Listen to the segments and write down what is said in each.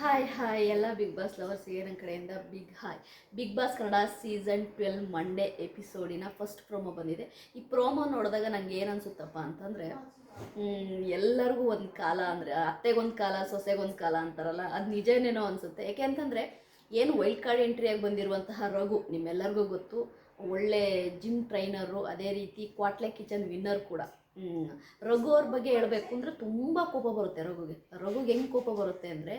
Hi hi ಎಲ್ಲ big boss lovers ನನ್ನ ಕಡೆಯಿಂದ big hi big boss Kannada season twelve Monday ಎಪಿಸೋಡಿನ first promo ಬಂದಿದೆ. ಈ ಪ್ರೋಮೋ ನೋಡಿದಾಗ ನಂಗೆ ಏನು ಅನ್ಸುತ್ತಪ್ಪ ಅಂತಂದರೆ ಎಲ್ಲರಿಗೂ ಒಂದು ಕಾಲ ಅಂದರೆ, ಅತ್ತೆಗೊಂದು ಕಾಲ, ಸೊಸೆಗೊಂದು ಕಾಲ ಅಂತಾರಲ್ಲ, ಅದು ನಿಜನೇನೋ ಅನಿಸುತ್ತೆ. ಯಾಕೆ ಅಂತಂದರೆ, ಏನು ವೈಲ್ಡ್ ಕಾರ್ಡ್ ಎಂಟ್ರಿಯಾಗಿ ಬಂದಿರುವಂತಹ ರಘು, ನಿಮ್ಮೆಲ್ಲರಿಗೂ ಗೊತ್ತು, ಒಳ್ಳೆ ಜಿಮ್ ಟ್ರೈನರು ಅದೇ ರೀತಿ ಕ್ವಾಟ್ಲೆ ಕಿಚನ್ ವಿನ್ನರ್ ಕೂಡ. ರಘು ಅವ್ರ ಬಗ್ಗೆ ಹೇಳಬೇಕು ಅಂದರೆ ತುಂಬ ಕೋಪ ಬರುತ್ತೆ ರಘುಗೆ. ರಘುಗೆ ಹೆಂಗೆ ಕೋಪ ಬರುತ್ತೆ ಅಂದರೆ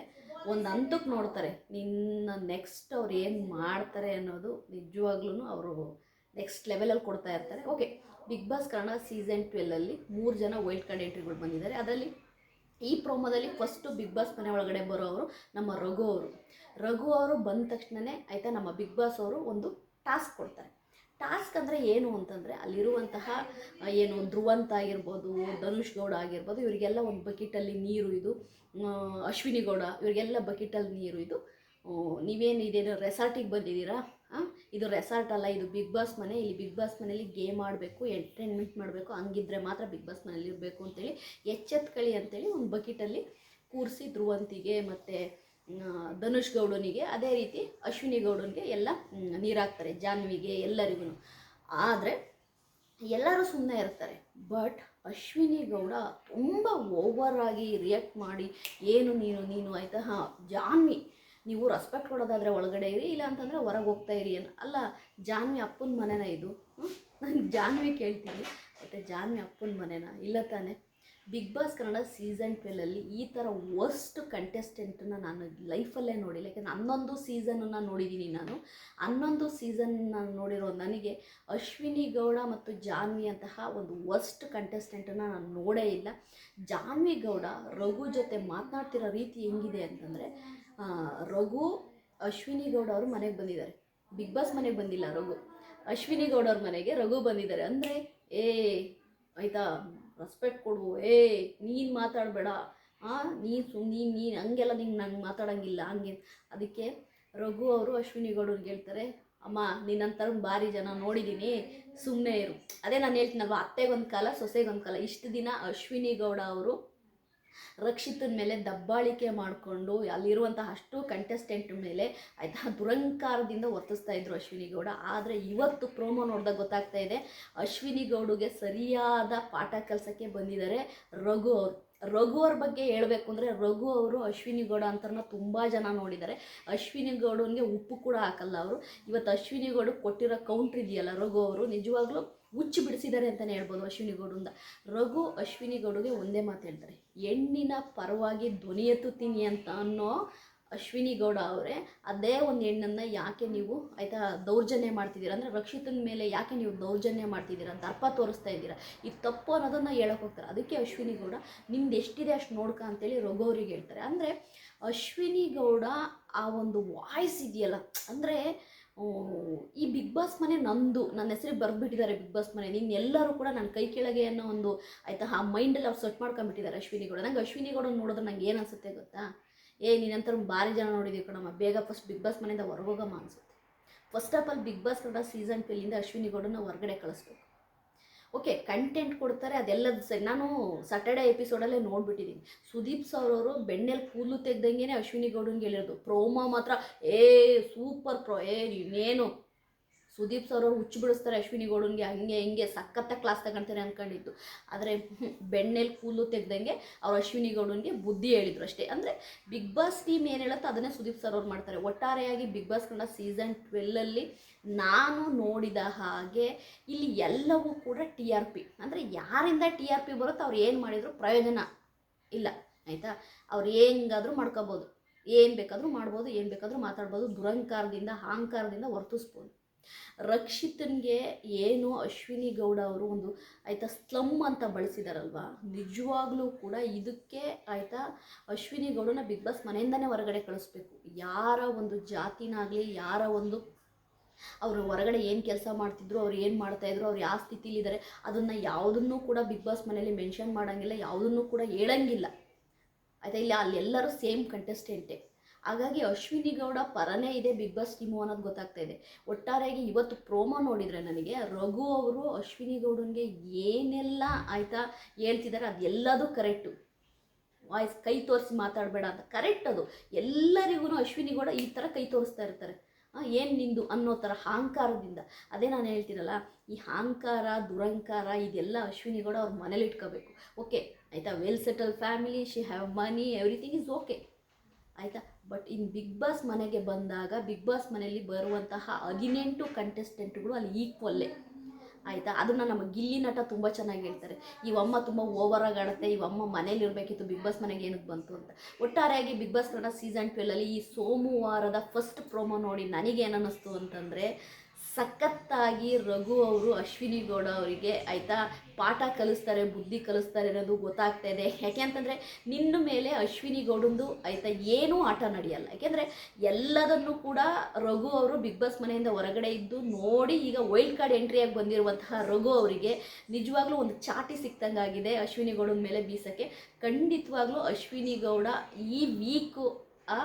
ಒಂದು ಹಂತಕ್ಕೆ ನೋಡ್ತಾರೆ, ನಿನ್ನ ನೆಕ್ಸ್ಟ್ ಅವ್ರು ಏನು ಮಾಡ್ತಾರೆ ಅನ್ನೋದು ನಿಜವಾಗ್ಲೂ ಅವರು ನೆಕ್ಸ್ಟ್ ಲೆವೆಲಲ್ಲಿ ಕೊಡ್ತಾ ಇರ್ತಾರೆ. Okay big boss Kannada season ಟ್ವೆಲ್ಲಲ್ಲಿ ಮೂರು ಜನ ವೈಲ್ಡ್ ಕಾರ್ಡ್ ಎಂಟ್ರಿಗಳು ಬಂದಿದ್ದಾರೆ. ಅದರಲ್ಲಿ ಈ ಪ್ರೋಮೋದಲ್ಲಿ ಫಸ್ಟು ಬಿಗ್ ಬಾಸ್ ಮನೆ ಒಳಗಡೆ ಬರೋವರು ನಮ್ಮ ರಘು ಅವರು. ರಘು ಅವರು ಬಂದ ತಕ್ಷಣವೇ ಆಯಿತಾ ನಮ್ಮ ಬಿಗ್ ಬಾಸ್ ಅವರು ಒಂದು ಟಾಸ್ಕ್ ಕೊಡ್ತಾರೆ. ಟಾಸ್ಕ್ ಅಂದರೆ ಏನು ಅಂತಂದರೆ ಅಲ್ಲಿರುವಂತಹ ಏನು ಧ್ರುವಂತ ಆಗಿರ್ಬೋದು, ಧನುಷ್ ಗೌಡ ಆಗಿರ್ಬೋದು, ಇವರಿಗೆಲ್ಲ ಒಂದು ಬಕೆಟಲ್ಲಿ ನೀರು ಇದು ಅಶ್ವಿನಿ ಗೌಡ, ಇವರಿಗೆಲ್ಲ ಬಕೆಟಲ್ಲಿ ನೀರು ಇದು. ನೀವೇನು ಇದೇನು ರೆಸಾರ್ಟಿಗೆ ಬಂದಿದ್ದೀರಾ? ಇದು ರೆಸಾರ್ಟ್ ಅಲ್ಲ, ಇದು ಬಿಗ್ ಬಾಸ್ ಮನೆ. ಇಲ್ಲಿ ಬಿಗ್ ಬಾಸ್ ಮನೇಲಿ ಗೇಮ್ ಆಡಬೇಕು ಎಂಟರ್ಟೈನ್ಮೆಂಟ್ ಮಾಡಬೇಕು. ಹಂಗಿದ್ರೆ ಮಾತ್ರ ಬಿಗ್ ಬಾಸ್ ಮನೇಲಿ ಇರಬೇಕು ಅಂತೇಳಿ ಎಚ್ಚೆತ್ಕಳಿ ಅಂತೇಳಿ ಒಂದು ಬಕೆಟಲ್ಲಿ ಕೂರಿಸಿ ಧ್ರುವಂತಿಗೆ ಮತ್ತು ಧನುಷ್ ಗೌಡನಿಗೆ, ಅದೇ ರೀತಿ ಅಶ್ವಿನಿ ಗೌಡನಿಗೆ ಎಲ್ಲ ನೀರಾಕ್ತಾರೆ ಜಾನ್ವಿಗೆ ಎಲ್ಲರಿಗೂ ಆದರೆ, ಎಲ್ಲರೂ ಸುಮ್ಮನೆ ಇರ್ತಾರೆ. ಬಟ್ ಅಶ್ವಿನಿ ಗೌಡ ತುಂಬ ಓವರ್ ಆಗಿ ರಿಯಾಕ್ಟ್ ಮಾಡಿ, ಏನು ನೀನು ನೀನು ಆಯಿತಾ? ಹಾಂ, ಜಾನ್ವಿ, ನೀವು ರೆಸ್ಪೆಕ್ಟ್ ಕೊಡೋದಾದರೆ ಒಳಗಡೆ ಇರಿ, ಇಲ್ಲ ಅಂತಂದರೆ ಹೊರಗೆ ಹೋಗ್ತಾ ಇರಿ ಏನು ಅಲ್ಲ, ಜಾನ್ವಿ ಅಪ್ಪನ ಮನೆನ ಇದು ನಾನು ಜಾನ್ವಿ ಕೇಳ್ತೀನಿ. ಮತ್ತು ಜಾನ್ವಿ ಅಪ್ಪನ ಮನೆನ, ಇಲ್ಲ ತಾನೆ? ಬಿಗ್ ಬಾಸ್ ಕನ್ನಡ ಸೀಸನ್ ಟ್ವೆಲ್ಲಲ್ಲಿ ಈ ಥರ ವರ್ಸ್ಟ್ ಕಂಟೆಸ್ಟೆಂಟನ್ನು ನಾನು ಲೈಫಲ್ಲೇ ನೋಡಿಲ್ಲ. ಯಾಕಂದ್ರೆ ಹನ್ನೊಂದು ಸೀಸನನ್ನು ನೋಡಿದ್ದೀನಿ ನಾನು. ಹನ್ನೊಂದು ನಾನು ನೋಡಿರೋ ನನಗೆ ಅಶ್ವಿನಿ ಗೌಡ ಮತ್ತು ಜಾನ್ವಿ ಅಂತಹ ಒಂದು ವರ್ಸ್ಟ್ ಕಂಟೆಸ್ಟೆಂಟನ್ನು ನಾನು ನೋಡೇ ಇಲ್ಲ. ಜಾನ್ವಿ ಗೌಡ, ರಘು ಜೊತೆ ಮಾತನಾಡ್ತಿರೋ ರೀತಿ ಹೆಂಗಿದೆ ಅಂತಂದರೆ ರಘು, ಅಶ್ವಿನಿ ಗೌಡ ಅವರು ಮನೆಗೆ ಬಂದಿದ್ದಾರೆ. ಬಿಗ್ ಬಾಸ್ ಮನೆಗೆ ಬಂದಿಲ್ಲ ರಘು. ಅಶ್ವಿನಿ ಗೌಡ ಅವ್ರ ಮನೆಗೆ ರಘು ಬಂದಿದ್ದಾರೆ. ಅಂದರೆ, ಏ, ಆಯಿತಾ? ರೆಸ್ಪೆಕ್ಟ್ ಕೊಡು. ಏ, ನೀನು ಮಾತಾಡಬೇಡ. ನೀನು ಸು, ನೀನು ನೀನು ಹಂಗೆಲ್ಲ ನಿಂಗೆ ನಂಗೆ ಮಾತಾಡೋಂಗಿಲ್ಲ. ಹಂಗೆ. ಅದಕ್ಕೆ ರಘು ಅವರು ಅಶ್ವಿನಿ ಗೌಡವ್ರಿಗೆ ಹೇಳ್ತಾರೆ, ಅಮ್ಮ ನಿನ್ನಂತರ ಭಾರಿ ಜನ ನೋಡಿದ್ದೀನಿ ಸುಮ್ಮನೆ ಇರು. ಅದೇ ನಾನು ಹೇಳ್ತೀನಲ್ವ ಅತ್ತೆಗೊಂದು ಕಾಲ ಸೊಸೆಗೊಂದು ಕಾಲ ಇಷ್ಟು ದಿನ ಅಶ್ವಿನಿ ಗೌಡ ಅವರು ರಕ್ಷಿತನ ಮೇಲೆ ದಬ್ಬಾಳಿಕೆ ಮಾಡಿಕೊಂಡು ಅಲ್ಲಿರುವಂತಹ ಅಷ್ಟು ಕಂಟೆಸ್ಟೆಂಟ್ ಮೇಲೆ ಆಯಿತಾ ದುರಂಕಾರದಿಂದ ವರ್ತಿಸ್ತಾ ಇದ್ರು ಅಶ್ವಿನಿ ಗೌಡ. ಆದರೆ ಇವತ್ತು ಪ್ರೋಮೋ ನೋಡಿದಾಗ ಗೊತ್ತಾಗ್ತಾ ಇದೆ, ಅಶ್ವಿನಿ ಗೌಡಗೆ ಸರಿಯಾದ ಪಾಠ ಕೆಲಸಕ್ಕೆ ಬಂದಿದ್ದಾರೆ ರಘು ಅವರು. ರಘು ಬಗ್ಗೆ ಹೇಳಬೇಕು ಅಂದರೆ ರಘು ಅವರು ಅಶ್ವಿನಿ ಗೌಡ ಅಂತರನ್ನ ತುಂಬ ಜನ ನೋಡಿದ್ದಾರೆ. ಅಶ್ವಿನಿ ಗೌಡನಿಗೆ ಉಪ್ಪು ಕೂಡ ಹಾಕಲ್ಲ ಅವರು. ಇವತ್ತು ಅಶ್ವಿನಿ ಗೌಡ ಕೊಟ್ಟಿರೋ ಕೌಂಟ್ರ್ ಇದೆಯಲ್ಲ ರಘು ಅವರು, ನಿಜವಾಗ್ಲೂ ಹುಚ್ಚು ಬಿಡಿಸಿದ್ದಾರೆ ಅಂತಲೇ ಹೇಳ್ಬೋದು ಅಶ್ವಿನಿ ಗೌಡಂದ ರಘು ಅಶ್ವಿನಿ ಗೌಡಗೆ ಒಂದೇ ಮಾತು ಹೇಳ್ತಾರೆ. ಹೆಣ್ಣಿನ ಪರವಾಗಿ ಧ್ವನಿ ಎತ್ತುತ್ತೀನಿ ಅಂತ ಅನ್ನೋ ಅಶ್ವಿನಿ ಗೌಡ ಅವರೇ, ಅದೇ ಒಂದು ಹೆಣ್ಣನ್ನು ಯಾಕೆ ನೀವು ಆಯಿತಾ ದೌರ್ಜನ್ಯ ಮಾಡ್ತಿದ್ದೀರಾ? ಅಂದರೆ ರಕ್ಷಿತನ ಮೇಲೆ ಯಾಕೆ ನೀವು ದೌರ್ಜನ್ಯ ಮಾಡ್ತಿದ್ದೀರಾ? ಅಂತ ಅರ್ಪ ತೋರಿಸ್ತಾ ಇದ್ದೀರಾ. ಇದು ತಪ್ಪು ಅನ್ನೋದನ್ನು ಹೇಳಕ್ಕೆ ಹೋಗ್ತಾರೆ. ಅದಕ್ಕೆ ಅಶ್ವಿನಿ ಗೌಡ ನಿಮ್ದು ಎಷ್ಟಿದೆ ಅಷ್ಟು ನೋಡ್ಕ ಅಂತೇಳಿ ರಘು ಅವ್ರಿಗೆ ಹೇಳ್ತಾರೆ. ಅಂದರೆ ಅಶ್ವಿನಿ ಗೌಡ ಆ ಒಂದು ವಾಯ್ಸ್ ಇದೆಯಲ್ಲ, ಅಂದರೆ ಈ ಬಿಗ್ ಬಾಸ್ ಮನೆ ನಂದು. ನನ್ನ ಹೆಸರಿಗೆ ಬರ್ಬಿಟ್ಟಿದ್ದಾರೆ ಬಿಗ್ ಬಾಸ್ ಮನೆ. ನೀನು ಎಲ್ಲರೂ ಕೂಡ ನನ್ನ ಕೈ ಕೆಳಗೆ ಅನ್ನೋ ಒಂದು, ಆಯಿತಾ, ಆ ಮೈಂಡಲ್ಲಿ ಅವ್ರು ಸೆಟ್ ಮಾಡ್ಕೊಂಡ್ಬಿಟ್ಟಿದ್ದಾರೆ ಅಶ್ವಿನಿ ಗೌಡ ನಂಗೆ ಅಶ್ವಿನಿ ಗೌಡ ನೋಡಿದ್ರೆ ನಂಗೆ ಏನು ಅನಿಸುತ್ತೆ ಗೊತ್ತಾ? ಏ ನೀನಂತರ ಭಾರಿ ಜನ ನೋಡಿದ್ದೀವಿ ಕಣಮ್ಮ. ಬೇಗ ಫಸ್ಟ್ ಬಿಗ್ ಬಾಸ್ ಮನೆಯಿಂದ ಹೊರಗೋಗಮ್ಮ ಅನಿಸುತ್ತೆ. First of all big boss ಕೂಡ ಸೀಸನ್ ಅಶ್ವಿನಿ ಗೌಡನ ಹೊರಗಡೆ ಕಳಿಸ್ಬೇಕು. ಓಕೆ ಕಂಟೆಂಟ್ ಕೊಡ್ತಾರೆ, ಅದೆಲ್ಲದ ಸರಿ. ನಾನು ಸಾಟರ್ಡೆ ಎಪಿಸೋಡಲ್ಲೇ ನೋಡ್ಬಿಟ್ಟಿದ್ದೀನಿ ಸುದೀಪ್ ಸರ್ ಅವರು ಬೆಣ್ಣೆಲಿ ಕೂದಲು ತೆಗ್ದಂಗೆ ಅಶ್ವಿನಿ ಗೌಡನ್ಗೆ ಹೇಳಿರೋದು. ಪ್ರೋಮೋ ಮಾತ್ರ. ಏ, ಸೂಪರ್ ಪ್ರೋ, ಏ, ನೀನೇನು? ಸುದೀಪ್ ಸರ್ ಅವರು ಹುಚ್ಚು ಬಿಡಿಸ್ತಾರೆ, ಅಶ್ವಿನಿ ಗೌಡನ್ಗೆ ಹಂಗೆ ಹಿಂಗೆ ಸಖತ್ತ ಕ್ಲಾಸ್ ತಗೊಂತಾರೆ ಅಂದ್ಕೊಂಡಿದ್ದು ಆದರೆ ಬೆಣ್ಣೆಲಿ ಕೂಲು ತೆಗ್ದಂಗೆ ಅವ್ರು ಅಶ್ವಿನಿ ಗೌಡನ್ಗೆ ಬುದ್ಧಿ ಹೇಳಿದ್ರು ಅಷ್ಟೇ. ಅಂದರೆ ಬಿಗ್ ಬಾಸ್ ಟೀಮ್ ಏನು ಹೇಳುತ್ತೋ ಅದನ್ನೇ ಸುದೀಪ್ ಸರ್ ಅವ್ರು ಮಾಡ್ತಾರೆ. ಒಟ್ಟಾರೆಯಾಗಿ ಬಿಗ್ ಬಾಸ್ ಕನ್ನಡ ಸೀಸನ್ ಟ್ವೆಲ್ಲಲ್ಲಿ ನಾನು ನೋಡಿದ ಹಾಗೆ ಇಲ್ಲಿ ಎಲ್ಲವೂ ಕೂಡ ಟಿ ಆರ್ ಪಿ ಅಂದರೆ ಯಾರಿಂದ ಟಿ ಆರ್ ಪಿ ಬರುತ್ತೋ ಅವ್ರು ಏನು ಮಾಡಿದ್ರು ಪ್ರಯೋಜನ ಇಲ್ಲ, ಆಯಿತಾ? ಅವ್ರು ಹೆಂಗಾದರೂ ಮಾಡ್ಕೋಬೋದು. ಏನು ಬೇಕಾದರೂ ಮಾಡ್ಬೋದು, ಏನು ಬೇಕಾದರೂ ಮಾತಾಡ್ಬೋದು. ದುರಂಕಾರದಿಂದ, ಅಹಂಕಾರದಿಂದ ವರ್ತಿಸ್ಬೋದು ರಕ್ಷಿತನ್ಗೆ ಏನು ಅಶ್ವಿನಿ ಗೌಡ ಅವರು ಒಂದು ಆಯಿತಾ ಸ್ಲಮ್ ಅಂತ ಬಳಸಿದಾರಲ್ವಾ? ನಿಜವಾಗ್ಲೂ ಕೂಡ ಇದಕ್ಕೆ ಆಯಿತಾ ಅಶ್ವಿನಿ ಗೌಡನ ಬಿಗ್ ಬಾಸ್ ಮನೆಯಿಂದನೇ ಹೊರಗಡೆ ಕಳಿಸ್ಬೇಕು. ಯಾರ ಒಂದು ಜಾತಿನಾಗಲಿ, ಯಾರ ಒಂದು ಅವರು ಹೊರಗಡೆ ಏನು ಕೆಲಸ ಮಾಡ್ತಿದ್ರು, ಅವ್ರು ಏನು ಮಾಡ್ತಾಯಿದ್ರು ಅವ್ರು ಯಾವ ಸ್ಥಿತಿಲಿದ್ದಾರೆ ಅದನ್ನು ಯಾವುದನ್ನು ಕೂಡ ಬಿಗ್ ಬಾಸ್ ಮನೇಲಿ ಮೆನ್ಷನ್ ಮಾಡೋಂಗಿಲ್ಲ, ಯಾವುದನ್ನು ಕೂಡ ಹೇಳಂಗಿಲ್ಲ. ಆಯಿತಾ, ಇಲ್ಲ ಅಲ್ಲೆಲ್ಲರೂ ಸೇಮ್ ಕಂಟೆಸ್ಟೆಂಟೇ ಹಾಗಾಗಿ ಅಶ್ವಿನಿ ಗೌಡ ಪರನೇ ಇದೆ ಬಿಗ್ ಬಾಸ್ ಟೀಮು ಅನ್ನೋದು ಗೊತ್ತಾಗ್ತಾ ಇದೆ. ಒಟ್ಟಾರೆಯಾಗಿ ಇವತ್ತು ಪ್ರೋಮೋ ನೋಡಿದರೆ ನನಗೆ ರಘು ಅವರು ಅಶ್ವಿನಿ ಗೌಡನಿಗೆ ಏನೆಲ್ಲ ಆಯಿತಾ ಹೇಳ್ತಿದ್ದಾರೆ ಅದೆಲ್ಲದೂ ಕರೆಕ್ಟು ವಾಯ್ಸ್ ಕೈ ತೋರಿಸಿ ಮಾತಾಡಬೇಡ ಅಂತ. ಕರೆಕ್ಟ್ ಅದು. ಎಲ್ಲರಿಗೂ ಅಶ್ವಿನಿ ಗೌಡ ಈ ಥರ ಕೈ ತೋರಿಸ್ತಾ ಇರ್ತಾರೆ. ಏನು ನಿಂದು ಅನ್ನೋ ಥರ ಅಹಂಕಾರದಿಂದ. ಅದೇ ನಾನು ಹೇಳ್ತೀನಲ್ಲ, ಈ ಅಹಂಕಾರ ದುರಂಕಾರ ಇದೆಲ್ಲ ಅಶ್ವಿನಿ ಗೌಡ ಅವ್ರ ಮನೇಲಿ ಇಟ್ಕೋಬೇಕು. ಓಕೆ ಆಯಿತಾ? Well settle family she have money everything is okay ಆಯಿತಾ? ಬಟ್ ಇನ್ ಬಿಗ್ ಬಾಸ್ ಮನೆಗೆ ಬಂದಾಗ ಬಿಗ್ ಬಾಸ್ ಮನೆಯಲ್ಲಿ ಬರುವಂತಹ ಹದಿನೆಂಟು ಕಂಟೆಸ್ಟೆಂಟ್ಗಳು ಅಲ್ಲಿ ಈಕ್ವಲ್ಲೇ ಆಯಿತಾ? ಅದನ್ನು ನಮ್ಮ ಗಿಲ್ಲಿ ನಟ ತುಂಬ ಚೆನ್ನಾಗಿ ಹೇಳ್ತಾರೆ. ಇವಮ್ಮ ತುಂಬ ಓವರಾಗಿ ಆಡುತ್ತೆ ಇವಮ್ಮ ಮನೇಲಿ ಇರಬೇಕಿತ್ತು ಬಿಗ್ ಬಾಸ್ ಮನೆಗೆ ಏನಕ್ಕೆ ಬಂತು ಅಂತ. ಒಟ್ಟಾರೆಯಾಗಿ ಬಿಗ್ ಬಾಸ್ ಕನ್ನಡ ಸೀಸನ್ ಟ್ವೆಲ್ಲಲ್ಲಿ ಈ ಸೋಮವಾರದ ಫಸ್ಟ್ ಪ್ರೋಮೋ ನೋಡಿ ನನಗೇನು ಅನ್ನಿಸ್ತು ಅಂತಂದರೆ ಸಖತ್ತಾಗಿ ರಘು ಅವರು, ಅಶ್ವಿನಿ ಗೌಡ ಅವರಿಗೆ ಆಯಿತಾ ಪಾಠ ಕಲಿಸ್ತಾರೆ, ಬುದ್ಧಿ ಕಲಿಸ್ತಾರೆ ಅನ್ನೋದು ಗೊತ್ತಾಗ್ತಾ ಇದೆ. ಯಾಕೆ ಅಂತಂದರೆ ನಿನ್ನ ಮೇಲೆ ಅಶ್ವಿನಿ ಗೌಡಂದು ಆಯಿತಾ ಏನೂ ಆಟ ನಡೆಯಲ್ಲ. ಯಾಕೆಂದರೆ ಎಲ್ಲದನ್ನು ಕೂಡ ರಘು ಅವರು ಬಿಗ್ ಬಾಸ್ ಮನೆಯಿಂದ ಹೊರಗಡೆ ಇದ್ದು ನೋಡಿ ಈಗ ವೈಲ್ಡ್ ಕಾರ್ಡ್ ಎಂಟ್ರಿಯಾಗಿ ಬಂದಿರುವಂತಹ ರಘು ಅವರಿಗೆ ನಿಜವಾಗ್ಲೂ ಒಂದು ಚಾಟಿ ಸಿಕ್ತಂಗಾಗಿದೆ ಅಶ್ವಿನಿ ಗೌಡನ ಮೇಲೆ ಬೀಸಕ್ಕೆ. ಖಂಡಿತವಾಗ್ಲೂ ಅಶ್ವಿನಿ ಗೌಡ ಈ ವೀಕು ಆ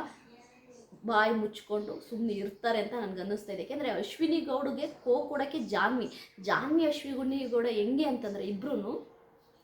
ಬಾಯಿ ಮುಚ್ಕೊಂಡು ಸುಮ್ಮನೆ ಇರ್ತಾರೆ ಅಂತ ನನಗೆ ಅನ್ನಿಸ್ತಾ ಇದೆ. ಯಾಕೆಂದರೆ ಅಶ್ವಿನಿ ಗೌಡ್ಗೆ ಕೋ ಕೊಡೋಕ್ಕೆ ಜಾನ್ವಿ. ಜಾನ್ವಿ ಅಶ್ವಿನಿ ಗೌಡ ಹೆಂಗೆ ಅಂತಂದರೆ ಇಬ್ಬರೂ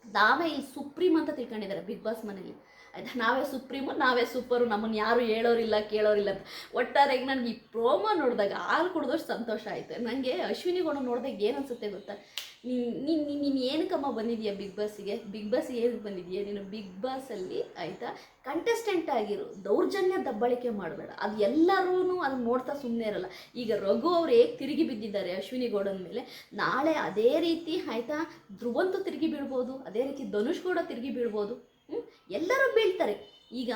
ನಾವೇ ಇಲ್ಲಿ ಸುಪ್ರೀಂ ಅಂತ ತಿಳ್ಕೊಂಡಿದ್ದಾರೆ ಬಿಗ್ ಬಾಸ್ ಮನೇಲಿ ಆಯ್ತಾ ನಾವೇ ಸುಪ್ರೀಮು, ನಾವೇ ಸೂಪರು ನಮ್ಮನ್ನು ಯಾರು ಹೇಳೋರಿಲ್ಲ, ಕೇಳೋರಿಲ್ಲ ಅಂತ. ಒಟ್ಟಾರೆಗೆ ನನಗೆ ಈ ಪ್ರೋಮೋ ನೋಡಿದಾಗ ಹಾಲು ಕುಡಿದಷ್ಟು ಸಂತೋಷ ಆಯಿತು. ನನಗೆ ಅಶ್ವಿನಿ ಗೌಡ ನೋಡಿದಾಗ ಏನು ಅನಿಸುತ್ತೆ ಗೊತ್ತಾ? ನೀನು ನೀನು ಏನಕ್ಕಮ್ಮ ಬಂದಿದೀಯ ಬಿಗ್ ಬಾಸಿಗೆ ಬಿಗ್ ಬಾಸ್ ಏನಕ್ಕೆ ಬಂದಿದೆಯಾ? ನೀನು ಬಿಗ್ ಬಾಸಲ್ಲಿ ಆಯಿತಾ? ಕಂಟೆಸ್ಟೆಂಟ್ ಆಗಿರು, ದೌರ್ಜನ್ಯ ದಬ್ಬಳಿಕೆ ಮಾಡಬೇಡ. ಅದು ಎಲ್ಲರೂ ಅದು ನೋಡ್ತಾ ಸುಮ್ಮನೆ ಇರಲ್ಲ. ಈಗ ರಘು ಅವ್ರು ಹೇಗೆ ತಿರುಗಿ ಬಿದ್ದಿದ್ದಾರೆ ಅಶ್ವಿನಿ ಗೌಡನ ಮೇಲೆ? ನಾಳೆ ಅದೇ ರೀತಿ ಆಯಿತಾ? ಧ್ರುವಂತೂ ತಿರುಗಿ ಬೀಳ್ಬೋದು, ಅದೇ ರೀತಿ ಧನುಷ್ ಕೂಡ ತಿರುಗಿ ಬೀಳ್ಬೋದು? ಎಲ್ಲರೂ ಬೀಳ್ತಾರೆ. ಈಗ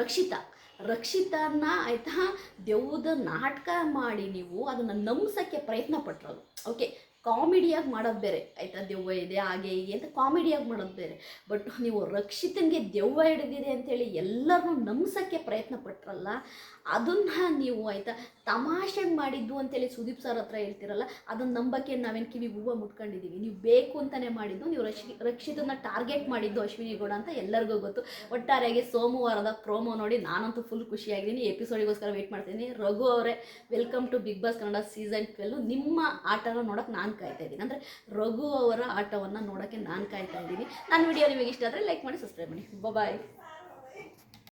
ರಕ್ಷಿತ. ರಕ್ಷಿತನ್ನ ಆಯಿತಾ ದೆವ್ವದ ನಾಟಕ ಮಾಡಿ ನೀವು ಅದನ್ನು ನಂಬಿಸೋಕ್ಕೆ ಪ್ರಯತ್ನ ಪಟ್ಟರೋದು ಓಕೆ ಕಾಮಿಡಿಯಾಗಿ ಮಾಡೋದು ಬೇರೆ. ಆಯಿತಾ ದೆವ್ವ ಇದೆ, ಹಾಗೆ ಹೀಗೆ ಅಂತ ಕಾಮಿಡಿಯಾಗಿ ಮಾಡೋದು ಬೇರೆ. ಬಟ್ ನೀವು ರಕ್ಷಿತನಿಗೆ ದೆವ್ವ ಹಿಡಿದಿದೆ ಅಂತೇಳಿ ಎಲ್ಲರನ್ನೂ ನಂಬಿಸೋಕ್ಕೆ ಪ್ರಯತ್ನ ಪಟ್ರಲ್ಲ. ಅದನ್ನು ನೀವು ಆಯಿತಾ ತಮಾಷೆಗೆ ಮಾಡಿದ್ದು ಅಂತೇಳಿ ಸುದೀಪ್ ಸರ್ ಹತ್ರ ಹೇಳ್ತಿರಲ್ಲ ಅದನ್ನ ನಂಬಕ್ಕೆ ನಾವೇನು ಕಿವಿ ಹೂವ ಮುಟ್ಕೊಂಡಿದ್ದೀವಿ ನೀವು ಬೇಕು ಅಂತಲೇ ಮಾಡಿದ್ದು, ನೀವು ರಕ್ಷಿ, ರಕ್ಷಿತನ್ನ ಟಾರ್ಗೆಟ್ ಮಾಡಿದ್ದು ಅಶ್ವಿನಿ ಗೌಡ ಅಂತ ಎಲ್ಲರಿಗೂ ಗೊತ್ತು. ಒಟ್ಟಾರೆಯಾಗಿ ಸೋಮವಾರದ ಪ್ರೋಮೋ ನೋಡಿ ನಾನಂತೂ ಫುಲ್ ಖುಷಿಯಾಗಿದ್ದೀನಿ. ಎಪಿಸೋಡಿಗೋಸ್ಕರ ವೆಯ್ಟ್ ಮಾಡ್ತೀನಿ ರಘು ಅವರೇ welcome to big boss Kannada season twelve ನಿಮ್ಮ ಆಟನ ನೋಡೋಕೆ ನಾನು ಕಾಯ್ತಾ ಇದ್ದೀನಿ. ಅಂದರೆ ರಘು ಅವರ ಆಟವನ್ನು ನೋಡೋಕ್ಕೆ ನಾನು ಕಾಯ್ತಾ ಇದ್ದೀನಿ. ನನ್ನ ವಿಡಿಯೋ ನಿಮಗೆ ಇಷ್ಟ ಆದರೆ ಲೈಕ್ ಮಾಡಿ ಸಬ್ಸ್ಕ್ರೈಬ್ ಮಾಡಿ. ಬಾಯ್